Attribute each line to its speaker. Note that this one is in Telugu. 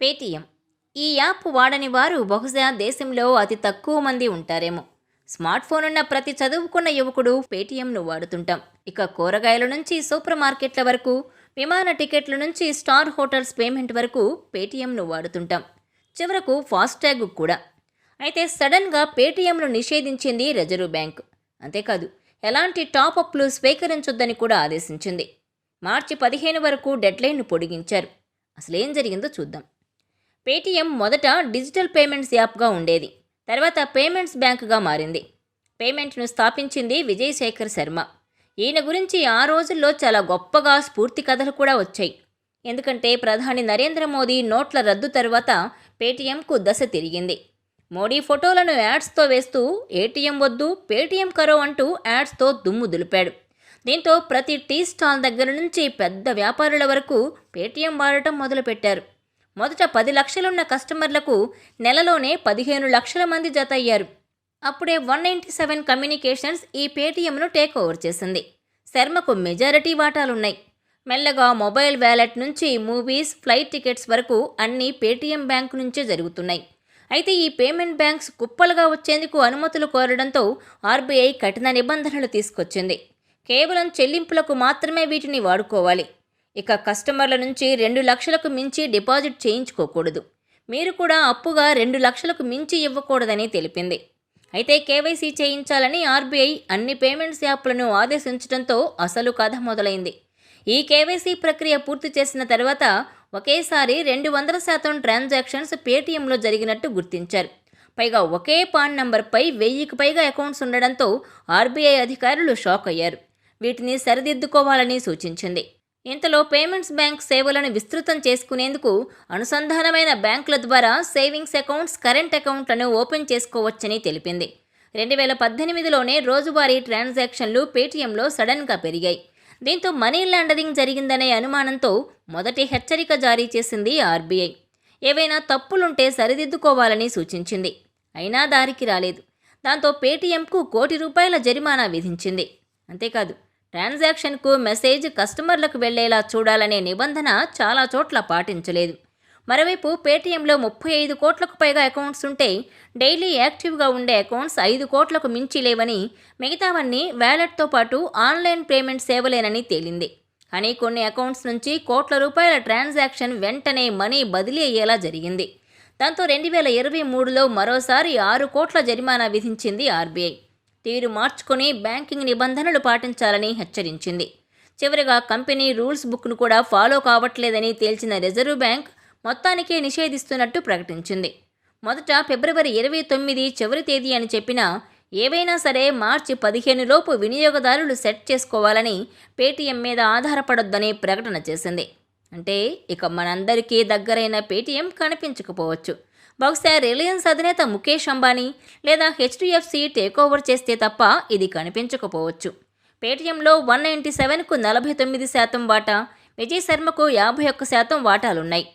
Speaker 1: పేటీఎం. ఈ యాప్ వాడని వారు బహుశా దేశంలో అతి తక్కువ మంది ఉంటారేమో. స్మార్ట్ ఫోన్ ఉన్న ప్రతి చదువుకున్న యువకుడు పేటీఎంను వాడుతుంటాం. ఇక కూరగాయల నుంచి సూపర్ మార్కెట్ల వరకు విమాన టికెట్ల నుంచి స్టార్ హోటల్స్ పేమెంట్ వరకు పేటీఎంను వాడుతుంటాం. చివరకు ఫాస్టాగ్ కూడా. అయితే సడన్గా పేటీఎంను నిషేధించింది రిజర్వ్ బ్యాంక్. అంతేకాదు ఎలాంటి టాపప్లు స్వీకరించొద్దని కూడా ఆదేశించింది. మార్చి పదిహేను వరకు డెడ్లైన్ను పొడిగించారు. అసలేం జరిగిందో చూద్దాం. పేటీఎం మొదట డిజిటల్ పేమెంట్స్ యాప్గా ఉండేది. తర్వాత పేమెంట్స్ బ్యాంకుగా మారింది. పేమెంట్ను స్థాపించింది విజయశేఖర్ శర్మ. ఈయన గురించి ఆ రోజుల్లో చాలా గొప్పగా స్ఫూర్తి కథలు కూడా వచ్చాయి. ఎందుకంటే ప్రధాని నరేంద్ర మోదీ నోట్ల రద్దు తర్వాత పేటీఎంకు దశ తిరిగింది. మోడీ ఫోటోలను యాడ్స్తో వేస్తూ ఏటీఎం వద్దు పేటీఎం కరో అంటూ యాడ్స్తో దుమ్ము దులిపాడు. దీంతో ప్రతి టీ స్టాల్ దగ్గర నుంచి పెద్ద వ్యాపారుల వరకు పేటీఎం వాడటం మొదలుపెట్టారు. మొదట పది లక్షలున్న కస్టమర్లకు నెలలోనే పదిహేను లక్షల మంది జత అయ్యారు అప్పుడే వన్ నైంటీ సెవెన్ కమ్యూనికేషన్స్ ఈ పేటీఎంను టేక్ ఓవర్ చేసింది. శర్మకు మెజారిటీ వాటాలున్నాయి. మెల్లగా మొబైల్ వ్యాలెట్ నుంచి మూవీస్ ఫ్లైట్ టికెట్స్ వరకు అన్నీ పేటీఎం బ్యాంకు నుంచే జరుగుతున్నాయి. అయితే ఈ పేమెంట్ బ్యాంక్స్ కుప్పలుగా వచ్చేందుకు అనుమతులు కోరడంతో ఆర్బీఐ కఠిన నిబంధనలు తీసుకొచ్చింది. కేవలం చెల్లింపులకు మాత్రమే వీటిని వాడుకోవాలి. ఇక కస్టమర్ల నుంచి రెండు లక్షలకు మించి డిపాజిట్ చేయించుకోకూడదు. మీరు కూడా అప్పుగా రెండు లక్షలకు మించి ఇవ్వకూడదని తెలిపింది. అయితే కేవైసీ చేయించాలని ఆర్బీఐ అన్ని పేమెంట్స్ యాప్లను ఆదేశించడంతో అసలు కథ మొదలైంది. ఈ కేవైసీ ప్రక్రియ పూర్తి చేసిన తర్వాత ఒకేసారి రెండు వందల శాతం ట్రాన్సాక్షన్స్ పేటీఎంలో జరిగినట్టు గుర్తించారు. పైగా ఒకే పాన్ నంబర్పై వెయ్యికి పైగా అకౌంట్స్ ఉండడంతో ఆర్బీఐ అధికారులు షాక్ అయ్యారు. వీటిని సరిదిద్దుకోవాలని సూచించింది. ఇంతలో పేమెంట్స్ బ్యాంక్ సేవలను విస్తృతం చేసుకునేందుకు అనుసంధానమైన బ్యాంకుల ద్వారా సేవింగ్స్ అకౌంట్స్ కరెంట్ అకౌంట్లను ఓపెన్ చేసుకోవచ్చని తెలిపింది. రెండు వేల పద్దెనిమిదిలోనే రోజువారీ ట్రాన్సాక్షన్లు పేటీఎంలో సడన్గా పెరిగాయి. దీంతో మనీ లాండరింగ్ జరిగిందనే అనుమానంతో మొదటి హెచ్చరిక జారీ చేసింది ఆర్బీఐ. ఏవైనా తప్పులుంటే సరిదిద్దుకోవాలని సూచించింది. అయినా దారికి రాలేదు. దాంతో పేటీఎంకు కోటి రూపాయల జరిమానా విధించింది. అంతేకాదు ట్రాన్సాక్షన్కు మెసేజ్ కస్టమర్లకు వెళ్ళేలా చూడాలనే నిబంధన చాలా చోట్ల పాటించలేదు. మరోవైపు పేటీఎంలో ముప్పై ఐదు కోట్లకు పైగా అకౌంట్స్ ఉంటే డైలీ యాక్టివ్గా ఉండే అకౌంట్స్ ఐదు కోట్లకు మించి లేవని మిగతావన్నీ వ్యాలెట్తో పాటు ఆన్లైన్ పేమెంట్ సేవలేనని తేలింది. కానీ కొన్ని అకౌంట్స్ నుంచి కోట్ల రూపాయల ట్రాన్సాక్షన్ వెంటనే మనీ బదిలీ అయ్యేలా జరిగింది. దాంతో రెండు వేల ఇరవై మూడులో మరోసారి ఆరు కోట్ల జరిమానా విధించింది ఆర్బీఐ. తీరు మార్చుకొని బ్యాంకింగ్ నిబంధనలు పాటించాలని హెచ్చరించింది. చివరిగా కంపెనీ రూల్స్ బుక్ను కూడా ఫాలో కావట్లేదని తేల్చిన రిజర్వ్ బ్యాంక్ మొత్తానికే నిషేధిస్తున్నట్టు ప్రకటించింది. మొదట ఫిబ్రవరి ఇరవై తొమ్మిది చివరి తేదీ అని చెప్పినా ఏవైనా సరే మార్చి పదిహేను లోపు వినియోగదారులు సెట్ చేసుకోవాలని పేటీఎం మీద ఆధారపడొద్దని ప్రకటన చేసింది. అంటే ఇక మనందరికీ దగ్గరైన పేటీఎం కనిపించకపోవచ్చు. బహుశా రిలయన్స్ అధినేత ముఖేష్ అంబానీ లేదా హెచ్డిఎఫ్సి టేక్ ఓవర్ చేస్తే తప్ప ఇది కనిపించకపోవచ్చు. పేటీఎంలో వన్ నైంటీ సెవెన్కు నలభై తొమ్మిది శాతం వాటా విజయ్ శర్మకు యాభై ఒక్క శాతం వాటాలున్నాయి.